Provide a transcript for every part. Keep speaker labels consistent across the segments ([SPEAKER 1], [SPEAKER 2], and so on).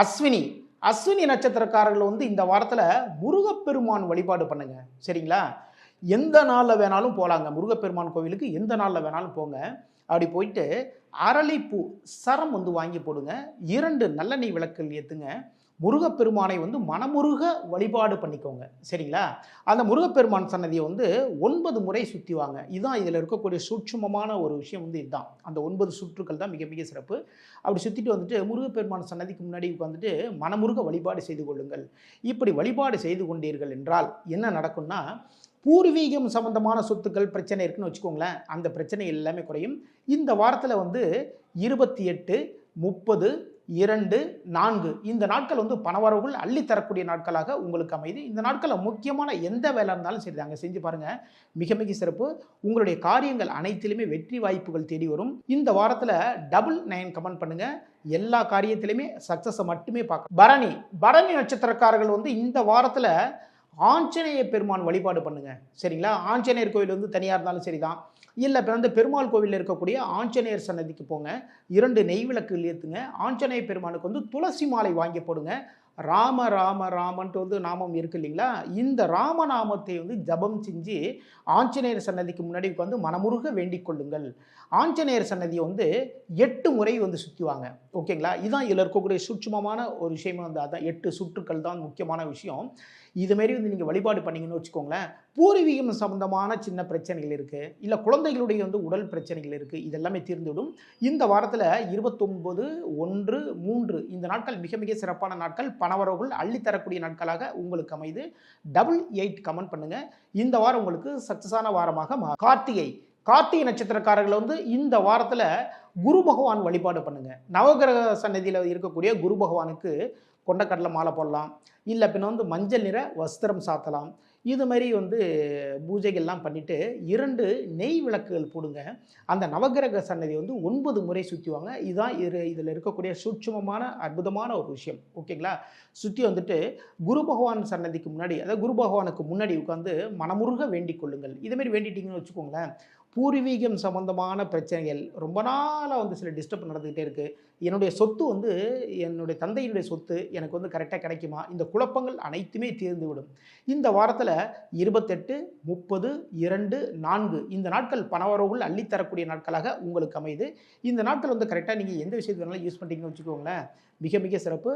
[SPEAKER 1] அஸ்வினி. அஸ்வினி நட்சத்திரக்காரர்கள் வந்து இந்த வாரத்தில் முருகப்பெருமான் வழிபாடு பண்ணுங்க. சரிங்களா? எந்த நாளில் வேணாலும் போகலாங்க முருகப்பெருமான் கோவிலுக்கு எந்த நாளில் வேணாலும் போங்க. அப்படி போயிட்டு அரளிப்பூ சரம் வந்து வாங்கி போடுங்க. இரண்டு நல்லெண்ணெய் விளக்குகள் ஏற்றுங்க முருகப்பெருமானை வந்து மனமுருக வழிபாடு பண்ணிக்கோங்க. சரிங்களா? அந்த முருகப்பெருமான் சன்னதியை வந்து ஒன்பது முறை சுற்றிவாங்க இதுதான் இதில் இருக்கக்கூடிய சூட்சுமமான ஒரு விஷயம் வந்து இதுதான் அந்த ஒன்பது சுற்றுக்கள் தான் மிக மிக சிறப்பு. அப்படி சுற்றிட்டு வந்துட்டு முருகப்பெருமான் சன்னதிக்கு முன்னாடி உட்காந்துட்டு மனமுருக வழிபாடு செய்து கொள்ளுங்கள். இப்படி வழிபாடு செய்து கொண்டீர்கள் என்றால் என்ன நடக்கும்னா பூர்வீகம் சம்பந்தமான சொத்துக்கள் பிரச்சனை இருக்குன்னு வச்சுக்கோங்களேன். அந்த பிரச்சனை எல்லாமே குறையும். இந்த வாரத்தில் வந்து இருபத்தி எட்டு முப்பது இரண்டு நான்கு. இந்த நாட்கள் வந்து பணவரவுகள் அள்ளி தரக்கூடிய நாட்களாக உங்களுக்கு அமைது இந்த நாட்களில் முக்கியமான எந்த வேலை இருந்தாலும் சரி தாங்க செஞ்சு பாருங்க. மிக மிக சிறப்பு. உங்களுடைய காரியங்கள் அனைத்திலுமே வெற்றி வாய்ப்புகள் தேடி வரும். இந்த வாரத்தில் டபுள் நைன் கமெண்ட் பண்ணுங்க. எல்லா காரியத்திலுமே சக்ஸஸை மட்டுமே பார்க்க பரணி பரணி நட்சத்திரக்காரர்கள் வந்து இந்த வாரத்தில் ஆஞ்சநேய பெருமான் வழிபாடு பண்ணுங்க. சரிங்களா? ஆஞ்சநேயர் கோயில் வந்து தனியாக இருந்தாலும் சரிதான். இல்லை இப்போ பெருமாள் கோவிலில் இருக்கக்கூடிய ஆஞ்சநேயர் சன்னதிக்கு போங்க. இரண்டு நெய் விளக்குகள் ஏற்றுங்க ஆஞ்சநேய பெருமானுக்கு வந்து துளசி மாலை வாங்கி போடுங்க. ராம ராம ராமன்ட்டு வந்து நாமம் இருக்கு இல்லைங்களா? இந்த ராமநாமத்தை வந்து ஜபம் செஞ்சு ஆஞ்சநேயர் சன்னதிக்கு முன்னாடி உட்காந்து மனமுருக வேண்டிக் கொள்ளுங்கள். ஆஞ்சநேயர் சன்னதியை வந்து எட்டு முறை வந்து சுற்றுவாங்க ஓகேங்களா? இதுதான் இதில் இருக்கக்கூடிய சூட்சமமான ஒரு விஷயமே வந்து அதான். எட்டு சுற்றுக்கள் தான் முக்கியமான விஷயம். இதுமாரி வந்து நீங்கள் வழிபாடு பண்ணிங்கன்னு வச்சுக்கோங்களேன் பூர்வீகம் சம்பந்தமான சின்ன பிரச்சனைகள் இருக்குது இல்லை குழந்தைகளுடைய வந்து உடல் பிரச்சனைகள் இருக்குது இதெல்லாமே தீர்ந்துவிடும். இந்த வாரத்தில் இருபத்தொன்பது ஒன்று மூன்று இந்த நாட்கள் மிக மிக சிறப்பான நாட்கள். பணவரவுகள் அள்ளித்தரக்கூடிய நாட்களாக உங்களுக்கு அமைது. டபுள் எயிட் கமெண்ட் பண்ணுங்கள் இந்த வாரம் உங்களுக்கு சக்ஸஸான வாரமாக மா கார்த்திகை. கார்த்திகை நட்சத்திரக்காரர்கள் வந்து இந்த வாரத்தில் குரு பகவான் வழிபாடு பண்ணுங்க. நவகிரக சன்னதியில் இருக்கக்கூடிய குரு பகவானுக்கு கொண்டக்கடலை மாலை போடலாம். இல்லை பின்ன வந்து மஞ்சள் நிற வஸ்திரம் சாத்தலாம். இது மாதிரி வந்து பூஜைகள்லாம் பண்ணிவிட்டு இரண்டு நெய் விளக்குகள் போடுங்க. அந்த நவகிரக சன்னதி வந்து ஒன்பது முறை சுற்றுவாங்க இதுதான் இரு இதில் இருக்கக்கூடிய சூட்சமமான அற்புதமான ஒரு விஷயம். ஓகேங்களா? சுற்றி வந்துட்டு குரு பகவான் சன்னதிக்கு முன்னாடி அதாவது குரு பகவானுக்கு முன்னாடி உட்காந்து மனமுருக வேண்டிக் கொள்ளுங்கள். இதுமாரி வேண்டிட்டீங்கன்னு வச்சுக்கோங்களேன். பூர்வீகம் சம்பந்தமான பிரச்சனைகள் ரொம்ப நாளாக வந்து சில டிஸ்டர்ப் நடந்துக்கிட்டே இருக்குது என்னுடைய சொத்து வந்து என்னுடைய தந்தையினுடைய சொத்து எனக்கு வந்து கரெக்டாக கிடைக்குமா? இந்த குழப்பங்கள் அனைத்துமே தீர்ந்து விடும் இந்த வாரத்தில் இருபத்தெட்டு முப்பது இரண்டு நான்கு இந்த நாட்கள் பணவரவுகள் அள்ளித்தரக்கூடிய நாட்களாக உங்களுக்கு அமைது இந்த நாட்கள் வந்து கரெக்டாக நீங்கள் எந்த விஷயத்து வேணாலும் யூஸ் பண்ணிட்டீங்கன்னு வச்சுக்கோங்களேன். மிக மிக சிறப்பு.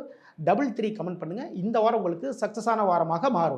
[SPEAKER 1] டபுள் த்ரீ கமெண்ட் பண்ணுங்கள் இந்த வாரம் உங்களுக்கு சக்ஸஸான வாரமாக மாறும்.